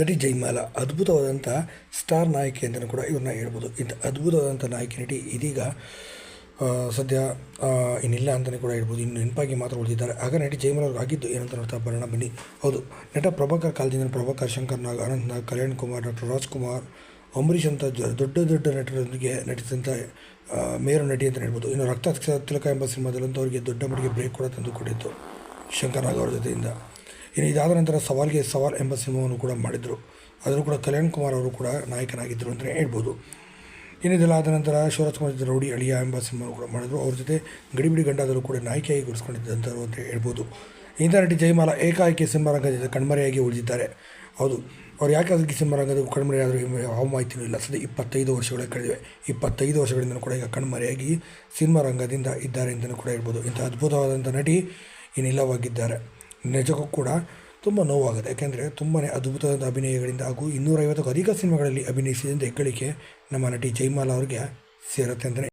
ನಟಿ ಜೈಮಾಲ ಅದ್ಭುತವಾದಂಥ ಸ್ಟಾರ್ ನಾಯಕಿ ಅಂತಲೂ ಕೂಡ ಇವ್ರನ್ನ ಹೇಳ್ಬೋದು. ಇಂಥ ಅದ್ಭುತವಾದಂಥ ನಾಯಕಿ ನಟಿ ಇದೀಗ ಸದ್ಯ ಇನ್ನಿಲ್ಲ ಅಂತಲೇ ಕೂಡ ಹೇಳ್ಬೋದು. ಇನ್ನು ನೆನಪಾಗಿ ಮಾತ್ರ ಉಳಿದಿದ್ದಾರೆ. ಆಗ ನಟಿ ಜೈಮಾಲ ಅವ್ರಿಗೆ ಆಗಿದ್ದು ಏನಂತ ನೋಡ್ತಾ ಬರೋಣ ಬನ್ನಿ. ಹೌದು, ನಟ ಪ್ರಭಾಕರ್ ಕಾಲದಿಂದ ಪ್ರಭಾಕರ್ ಶಂಕರ್ ನಾಗ್ ಅನಂತ್ ನಾಗ್ ಕಲ್ಯಾಣ್ ಕುಮಾರ್, ಡಾಕ್ಟರ್ ರಾಜ್ಕುಮಾರ್, ಅಂಬರೀಷ್ ಅಂತ ದೊಡ್ಡ ದೊಡ್ಡ ನಟರೊಂದಿಗೆ ನಟಿಸಿದಂಥ ಮೇರು ನಟಿ ಅಂತ ಹೇಳ್ಬೋದು. ಇನ್ನು ರಕ್ತ ತಿಲಕ ಎಂಬ ಸಿನಿಮಾದಲ್ಲಂತೂ ಅವರಿಗೆ ದೊಡ್ಡ ಮಟ್ಟಿಗೆ ಬ್ರೇಕ್ ಕೂಡ ತಂದು ಕೊಟ್ಟಿತ್ತು ಶಂಕರ್ ನಾಗ್ ಅವರ ಜೊತೆಯಿಂದ. ಇನ್ನು ಇದಾದ ನಂತರ ಸವಾಲ್ಗೆ ಸವಾಲ್ ಎಂಬ ಸಿನಿಮಾವನ್ನು ಕೂಡ ಮಾಡಿದರು. ಅದರಲ್ಲೂ ಕೂಡ ಕಲ್ಯಾಣ್ ಕುಮಾರ್ ಅವರು ಕೂಡ ನಾಯಕನಾಗಿದ್ದರು ಅಂತಲೇ ಹೇಳ್ಬೋದು. ಇನ್ನು ಇದೆಲ್ಲ ಆದ ನಂತರ ಶಿವರಾಜ್ ಕುಮಾರ್ ಜೊತೆ ರೌಡಿ ಅಳಿಯ ಎಂಬ ಸಿನಿಮಾವನ್ನು ಕೂಡ ಮಾಡಿದರು. ಅವ್ರ ಜೊತೆ ಗಡಿಬಿಡಿ ಗಂಡಾದರೂ ಕೂಡ ನಾಯಕಿಯಾಗಿ ಗುರುಸ್ಕೊಂಡಿದ್ದಂಥವ್ರು ಅಂತ ಹೇಳ್ಬೋದು. ಇಂಥ ನಟಿ ಜಯಮಾಲ ಏಕಾಏಕಿ ಸಿನಿಮಾ ರಂಗದಿಂದ ಕಣ್ಮರೆಯಾಗಿ ಉಳಿದಿದ್ದಾರೆ. ಹೌದು, ಅವ್ರು ಯಾಕೆ ಅದಕ್ಕೆ ಸಿನಿಮಾ ರಂಗದ ಕಣ್ಮರೆಯಾದರೂ ಯಾವ ಮಾಹಿತಿಯೂ ಇಲ್ಲ. ಸದ್ಯ ಇಪ್ಪತ್ತೈದು ವರ್ಷಗಳೇ ಕಳೆದಿವೆ. ಇಪ್ಪತ್ತೈದು ವರ್ಷಗಳಿಂದ ಕೂಡ ಈಗ ಕಣ್ಮರೆಯಾಗಿ ಸಿನಿಮಾ ರಂಗದಿಂದ ಇದ್ದಾರೆ ಅಂತಲೂ ಕೂಡ ಹೇಳ್ಬೋದು. ಇಂಥ ಅದ್ಭುತವಾದಂಥ ನಟಿ ಇನ್ನಿಲ್ಲವಾಗಿದ್ದಾರೆ. ನಿಜಕ್ಕೂ ಕೂಡ ತುಂಬ ನೋವಾಗುತ್ತೆ. ಯಾಕೆಂದರೆ ತುಂಬಾ ಅದ್ಭುತವಾದ ಅಭಿನಯಗಳಿಂದ ಹಾಗೂ ಇನ್ನೂರೈವತ್ತಕ್ಕೂ ಅಧಿಕ ಸಿನಿಮಾಗಳಲ್ಲಿ ಅಭಿನಯಿಸಿದಂತೆ ಹೆಗ್ಗಳಿಕೆ ನಮ್ಮ ನಟಿ ಜೈಮಾಲ ಅವರಿಗೆ ಸೇರುತ್ತೆ ಅಂತಲೇ